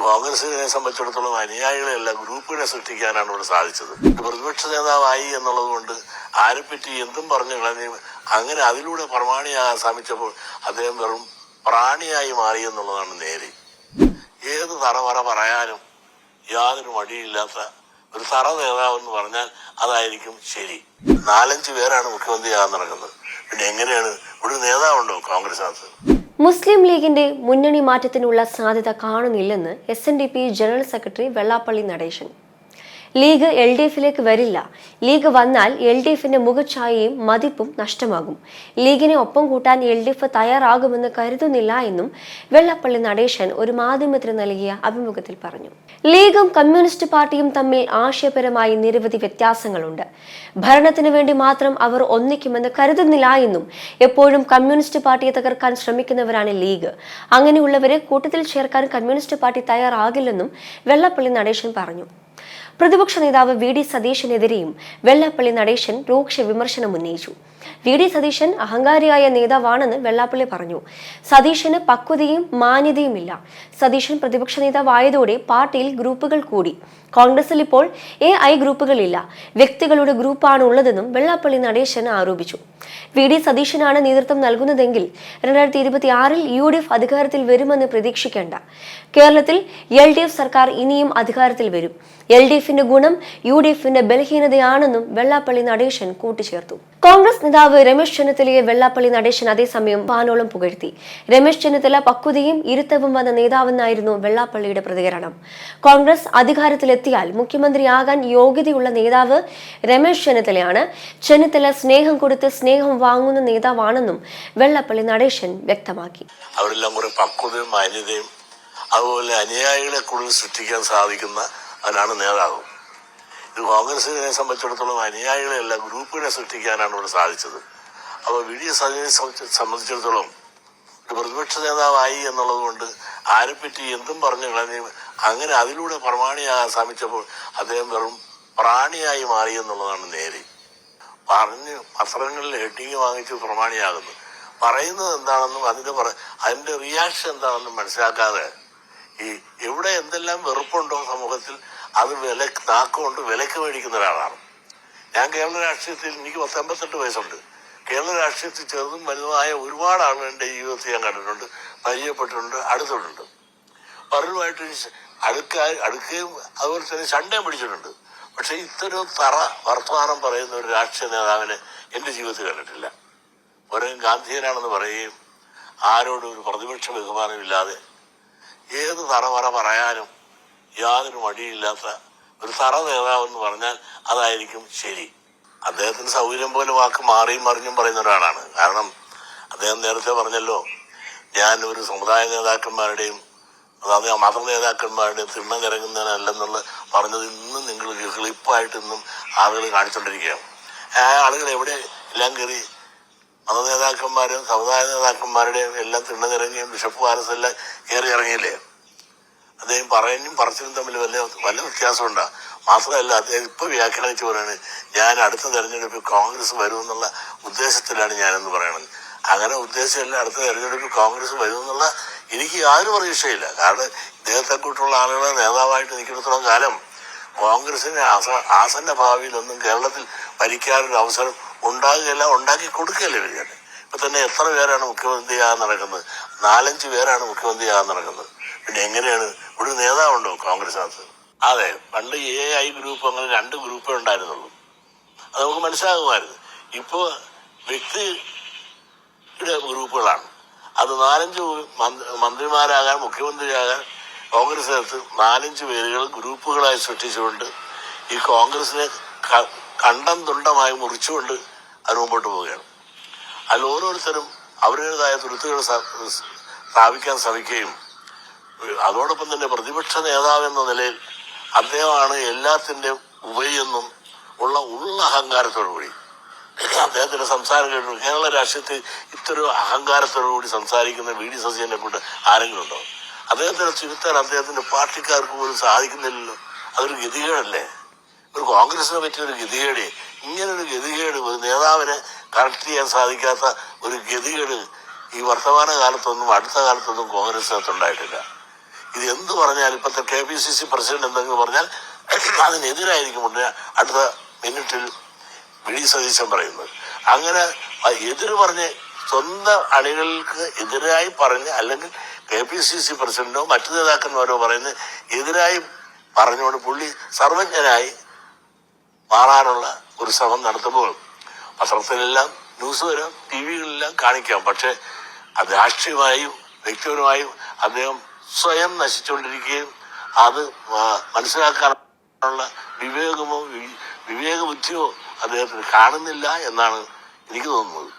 കോൺഗ്രസിനെ സംബന്ധിച്ചിടത്തോളം അനുയായികളെയല്ല ഗ്രൂപ്പിനെ സൃഷ്ടിക്കാനാണ് ഇവിടെ സാധിച്ചത്. പ്രതിപക്ഷ നേതാവായി എന്നുള്ളത് കൊണ്ട് ആരെപ്പറ്റി എന്തും പറഞ്ഞു കളഞ്ഞു അങ്ങനെ അതിലൂടെ പ്രമാണിയാകാൻ ശ്രമിച്ചപ്പോൾ അദ്ദേഹം വെറും പ്രാണിയായി മാറി എന്നുള്ളതാണ് നേര്. ഏത് തറവറ പറയാനും യാതൊരു മടിയില്ലാത്ത ഒരു തറ നേതാവ് എന്ന് പറഞ്ഞാൽ അതായിരിക്കും ശരി. നാലഞ്ച് പേരാണ് മുഖ്യമന്ത്രിയാകാൻ നടക്കുന്നത്. പിന്നെ എങ്ങനെയാണ്? ഒരു നേതാവുണ്ടോ കോൺഗ്രസ് കോൺഗ്രസിനകത്ത്? മുസ്ലിം ലീഗിന്റെ മുന്നണി മാറ്റത്തിനുള്ള സാധ്യത കാണുന്നില്ലെന്ന് S general secretary Vellappally Natesan. League L D എഫിലേക്ക് വരില്ല. ലീഗ് വന്നാൽ എൽ ഡി എഫിന്റെ മുഖഛായയും മതിപ്പും നഷ്ടമാകും. ലീഗിനെ ഒപ്പം കൂട്ടാൻ എൽ ഡി എഫ് തയ്യാറാകുമെന്ന് കരുതുന്നില്ല എന്നും വെള്ളപ്പള്ളി നടേശൻ ഒരു മാധ്യമത്തിന് നൽകിയ അഭിമുഖത്തിൽ പറഞ്ഞു. ലീഗും കമ്മ്യൂണിസ്റ്റ് പാർട്ടിയും തമ്മിൽ ആശയപരമായി നിരവധി വ്യത്യാസങ്ങളുണ്ട്. ഭരണത്തിന് വേണ്ടി മാത്രം അവർ ഒന്നിക്കുമെന്ന് കരുതുന്നില്ല എന്നും എപ്പോഴും കമ്മ്യൂണിസ്റ്റ് പാർട്ടിയെ തകർക്കാൻ ശ്രമിക്കുന്നവരാണ് ലീഗ്. അങ്ങനെയുള്ളവരെ കൂട്ടത്തിൽ ചേർക്കാൻ കമ്മ്യൂണിസ്റ്റ് പാർട്ടി തയ്യാറാകില്ലെന്നും വെള്ളപ്പള്ളി നടേശൻ പറഞ്ഞു. പ്രതിപക്ഷ നേതാവ് വി ഡി സതീശനെതിരെയും വെള്ളാപ്പള്ളി നടേശൻ രൂക്ഷ വിമർശനം ഉന്നയിച്ചു. വി ഡി സതീശൻ അഹങ്കാരിയായ നേതാവാണെന്ന് വെള്ളാപ്പള്ളി പറഞ്ഞു. സതീശന് പക്വതയും മാന്യതയുമില്ല. സതീശൻ പ്രതിപക്ഷ നേതാവായതോടെ പാർട്ടിയിൽ ഗ്രൂപ്പുകൾ കൂടി. കോൺഗ്രസിൽ ഇപ്പോൾ എ ഐ ഗ്രൂപ്പുകളില്ല. വ്യക്തികളുടെ ഗ്രൂപ്പാണ് ഉള്ളതെന്നും വെള്ളാപ്പള്ളി നടേശൻ ആരോപിച്ചു. വി ഡി സതീശനാണ് നേതൃത്വം നൽകുന്നതെങ്കിൽ രണ്ടായിരത്തി ഇരുപത്തി ആറിൽ യു ഡി എഫ് അധികാരത്തിൽ വരുമെന്ന് പ്രതീക്ഷിക്കേണ്ട. കേരളത്തിൽ എൽ ഡി എഫ് സർക്കാർ ഇനിയും അധികാരത്തിൽ വരും. എൽ ഡി എഫിന്റെ ഗുണം യു ഡി എഫിന്റെ ബലഹീനതയാണെന്നും വെള്ളാപ്പള്ളി നടേശൻ കൂട്ടിച്ചേർത്തു. കോൺഗ്രസ് നേതാവ് രമേശ് ചെന്നിത്തലയെ വെള്ളാപ്പള്ളി നടേശൻ അതേസമയം പാനോളം പുകഴ്ത്തി. രമേശ് ചെന്നിത്തല പക്വതയും ഇരുത്തവും വന്ന നേതാവെന്നായിരുന്നു വെള്ളാപ്പള്ളിയുടെ പ്രതികരണം. കോൺഗ്രസ് അധികാരത്തിലെത്തിയാൽ മുഖ്യമന്ത്രിയാകാൻ യോഗ്യതയുള്ള നേതാവ് രമേശ് ചെന്നിത്തലയാണ്. ചെന്നിത്തല സ്നേഹം കൊടുത്ത് സ്നേഹം വാങ്ങുന്ന നേതാവാണെന്നും വെള്ളാപ്പള്ളി നടേശൻ വ്യക്തമാക്കി. അവരെല്ലാം കുറെ പക്വതയും മാന്യതയും അതുപോലെ അനുയായികളെ കൂടുതൽ സൃഷ്ടിക്കാൻ സാധിക്കുന്ന അവരാണ് നേതാവ്. ഇത് കോൺഗ്രസിനെ സംബന്ധിച്ചിടത്തോളം അനുയായികളെയല്ല ഗ്രൂപ്പിനെ സൃഷ്ടിക്കാനാണ് ഇവിടെ സാധിച്ചത്. അപ്പോൾ വി ഡി അതിനെ സംബന്ധിച്ചിടത്തോളം ഒരു പ്രതിപക്ഷ നേതാവായി എന്നുള്ളത് കൊണ്ട് ആരെപ്പറ്റി എന്തും പറഞ്ഞു കളഞ്ഞു അങ്ങനെ അതിലൂടെ പ്രമാണിയാകാൻ ശ്രമിച്ചപ്പോൾ അദ്ദേഹം വെറും പ്രാണിയായി മാറി എന്നുള്ളതാണ് നേര്. പറഞ്ഞ് പത്രങ്ങളിൽ ഹെഡിങ് വാങ്ങിച്ച് പ്രമാണിയാകുന്നു. പറയുന്നത് എന്താണെന്നും അതിന്റെ പറ അതിന്റെ റിയാക്ഷൻ എന്താണെന്നും മനസ്സിലാക്കാതെ ഈ എവിടെ എന്തെല്ലാം വെറുപ്പുണ്ടോ സമൂഹത്തിൽ അത് വില നാക്കുകൊണ്ട് വിലക്ക് മേടിക്കുന്ന ഒരാളാണ്. ഞാൻ കേരള രാഷ്ട്രീയത്തിൽ എനിക്ക് പത്തൊമ്പത്തെട്ട് വയസ്സുണ്ട്. കേരള രാഷ്ട്രീയത്തിൽ ചെറുതും വലുതുമായ ഒരുപാട് ആളുകൾ എന്റെ ജീവിതത്തിൽ ഞാൻ കണ്ടിട്ടുണ്ട് പരിചയപ്പെട്ടിട്ടുണ്ട് അടുത്തിട്ടുണ്ട്. പലരുമായിട്ട് അടുക്ക അടുക്കുകയും അതുപോലെ തന്നെ ചണ്ടയും പിടിച്ചിട്ടുണ്ട്. പക്ഷെ ഇത്തരം തറ വർത്തമാനം പറയുന്ന ഒരു രാഷ്ട്രീയ നേതാവിനെ എന്റെ ജീവിതത്തിൽ കണ്ടിട്ടില്ല. ഒരേ ഗാന്ധിയനാണെന്ന് പറയുകയും ആരോടും ഒരു പ്രതിപക്ഷ ബഹുമാനമില്ലാതെ ഏത് തറവറ പറയാനും യാതൊരു മടിയില്ലാത്ത ഒരു തറ നേതാവെന്ന് പറഞ്ഞാൽ അതായിരിക്കും ശരി. അദ്ദേഹത്തിന് സൗകര്യം പോലെ വാക്ക് മാറിയും മറിഞ്ഞും പറയുന്ന ഒരാളാണ്. കാരണം അദ്ദേഹം നേരത്തെ പറഞ്ഞല്ലോ ഞാൻ ഒരു സമുദായ നേതാക്കന്മാരുടെയും അതായത് മത നേതാക്കന്മാരുടെയും തിണ്ണ നിരങ്ങുന്നതിനല്ലെന്നുള്ള പറഞ്ഞത് ഇന്നും നിങ്ങൾ ക്ലിപ്പായിട്ട് ആളുകൾ കാണിച്ചുകൊണ്ടിരിക്കുകയാണ് ആ ആളുകൾ എവിടെ എല്ലാം കയറി മത നേതാക്കന്മാരും സമുദായ നേതാക്കന്മാരുടെയും എല്ലാം തിണ്ണതിറങ്ങിയും ബിഷപ്പ് വാരസ് എല്ലാം കയറി ഇറങ്ങിയില്ലേ? അദ്ദേഹം പറയാനും പറച്ചിലും തമ്മിൽ വല്ല വല്ല വ്യത്യാസമുണ്ടാ? മാത്രമല്ല അദ്ദേഹം ഇപ്പൊ വ്യാഖ്യാനിച്ച് പറയാണ് ഞാൻ അടുത്ത തെരഞ്ഞെടുപ്പിൽ കോൺഗ്രസ് വരുമെന്നുള്ള ഉദ്ദേശത്തിലാണ് ഞാനെന്ന് പറയണത്. അങ്ങനെ ഉദ്ദേശമല്ല അടുത്ത തെരഞ്ഞെടുപ്പിൽ കോൺഗ്രസ് വരുമെന്നുള്ള എനിക്ക് യാതൊരു പ്രതീക്ഷയില്ല. കാരണം ഇദ്ദേഹത്തെ കൂട്ടുള്ള ആളുകളെ നേതാവായിട്ട് നിൽക്കുന്നിടത്തോളം കാലം കോൺഗ്രസിന് ആസ- ആസന്ന ഭാവിയിലൊന്നും കേരളത്തിൽ ഭരിക്കാനൊരു അവസരം ഉണ്ടാകുകയല്ല ഉണ്ടാക്കി കൊടുക്കുകയല്ലേ ഞാൻ ഇപ്പൊ തന്നെ എത്ര പേരാണ് മുഖ്യമന്ത്രി ആകാൻ നടക്കുന്നത്? നാലഞ്ച് പേരാണ് മുഖ്യമന്ത്രി ആകാൻ നടക്കുന്നത്. പിന്നെ എങ്ങനെയാണ്? ഇവിടെ നേതാവുണ്ടോ കോൺഗ്രസിനകത്ത്? അതെ പണ്ട് എ ഐ ഗ്രൂപ്പ് അങ്ങനെ രണ്ട് ഗ്രൂപ്പേ ഉണ്ടായിരുന്നുള്ളൂ. അത് നമുക്ക് മനസ്സിലാകുമായിരുന്നു. ഇപ്പോ വ്യക്തിയുടെ ഗ്രൂപ്പുകളാണ്. അത് നാലഞ്ച് മന്ത്രി- മന്ത്രിമാരാകാൻ മുഖ്യമന്ത്രിയാകാൻ കോൺഗ്രസിനകത്ത് നാലഞ്ച് പേരുകൾ ഗ്രൂപ്പുകളായി സൃഷ്ടിച്ചുകൊണ്ട് ഈ കോൺഗ്രസിനെ കണ്ടം തുണ്ടമായി മുറിച്ചുകൊണ്ട് അത് മുമ്പോട്ട് പോവുകയാണ്. അതിൽ ഓരോരുത്തരും അവരുടേതായ തുരുത്തുകൾ സ്ഥാ- സ്ഥാപിക്കാൻ ശ്രമിക്കുകയും അതോടൊപ്പം തന്നെ പ്രതിപക്ഷ നേതാവ് എന്ന നിലയിൽ അദ്ദേഹമാണ് എല്ലാത്തിന്റെയും ഉപരിയെന്നും ഉള്ള ഉള്ള അഹങ്കാരത്തോടുകൂടി അദ്ദേഹത്തിന്റെ സംസാരം കേട്ടു. കേരള രാഷ്ട്രീയത്തിൽ ഇത്തരം അഹങ്കാരത്തോടുകൂടി സംസാരിക്കുന്ന വി ഡി സസീനെ കൊണ്ട് ആരെങ്കിലും ഉണ്ടോ? അദ്ദേഹത്തിനെ ചുരുത്താൻ അദ്ദേഹത്തിന്റെ പാർട്ടിക്കാർക്ക് പോലും സാധിക്കുന്നില്ലല്ലോ. അതൊരു ഗതികേടല്ലേ? ഒരു കോൺഗ്രസിനെ പറ്റിയ ഒരു ഗതികേട്. ഇങ്ങനൊരു ഗതികേട് ഒരു നേതാവിനെ കറക്റ്റ് ചെയ്യാൻ സാധിക്കാത്ത ഒരു ഗതികേട് ഈ വർത്തമാന കാലത്തൊന്നും അടുത്ത കാലത്തൊന്നും കോൺഗ്രസിനകത്തുണ്ടായിട്ടില്ല. ഇത് എന്ത് പറഞ്ഞാൽ ഇപ്പോഴത്തെ K P C C president എന്തെങ്കിലും പറഞ്ഞാൽ അതിനെതിരായിരിക്കും ഉടനെ അടുത്ത മിനിറ്റിൽ വി ഡി സതീശൻ പറയുന്നത്. അങ്ങനെ എതിര് പറഞ്ഞ് സ്വന്തം അണികൾക്ക് എതിരായി പറഞ്ഞ് അല്ലെങ്കിൽ കെ പി സി സി പ്രസിഡന്റോ മറ്റു നേതാക്കന്മാരോ പറയുന്ന എതിരായി പറഞ്ഞുകൊണ്ട് പുള്ളി സർവജ്ഞനായി മാറാനുള്ള ഒരു ശ്രമം നടത്തുമ്പോൾ പത്രത്തിലെല്ലാം ന്യൂസ് വരാം ടി വികളിലെല്ലാം കാണിക്കാം. പക്ഷെ രാഷ്ട്രീയമായും വ്യക്തിപരമായും അദ്ദേഹം സ്വയം നശിച്ചുകൊണ്ടിരിക്കുകയും അത് മനസ്സിലാക്കാനുള്ള വിവേകമോ വിവേകബുദ്ധിയോ അദ്ദേഹത്തിന് കാണുന്നില്ല എന്നാണ് എനിക്ക് തോന്നുന്നത്.